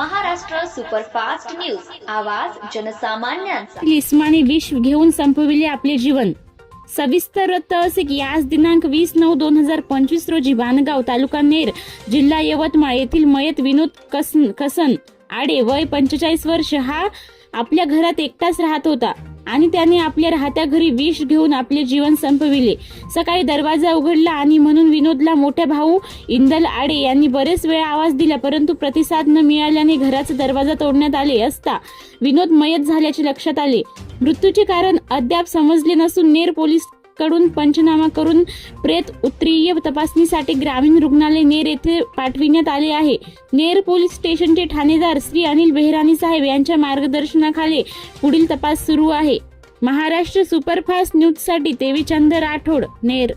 Superfast news. आवाज जनसामान्यांचा. इस्माने विष घेऊन संपविले आपले जीवन. सविस्तर वृत्त असे की आज दिनांक वीस नऊ दोन हजार पंचवीस रोजी बाणगाव तालुका नेर जिल्हा यवतमाळ येथील मयत विनोद कसन कसन आडे वय पंचेचाळीस वर्ष हा आपल्या घरात एकटाच राहत होता. आणि त्याने आपल्या राहत्या घरी विष घेऊन आपले जीवन संपविले. सकाळी दरवाजा उघडला आणि म्हणून विनोदला मोठ्या भाऊ इंदल आडे यांनी बरेच वेळा आवाज दिला परंतु प्रतिसाद न मिळाल्याने घराचा दरवाजा तोडण्यात आले असता विनोद मयत झाल्याचे लक्षात आले. मृत्यूचे कारण अद्याप समजले नसून नेर पोलीस कडून पंचनामा करून प्रेत उत्तरीय तपासणीसाठी ग्रामीण रुग्णालय नेर येथे पाठविण्यात आले आहे. नेर पोलीस स्टेशनचे ठाणेदार श्री अनिल बेहरानी साहेब यांच्या मार्गदर्शनाखाली पुढील तपास सुरू आहे. महाराष्ट्र सुपरफास्ट न्यूजसाठी देवीचंद राठोड नेर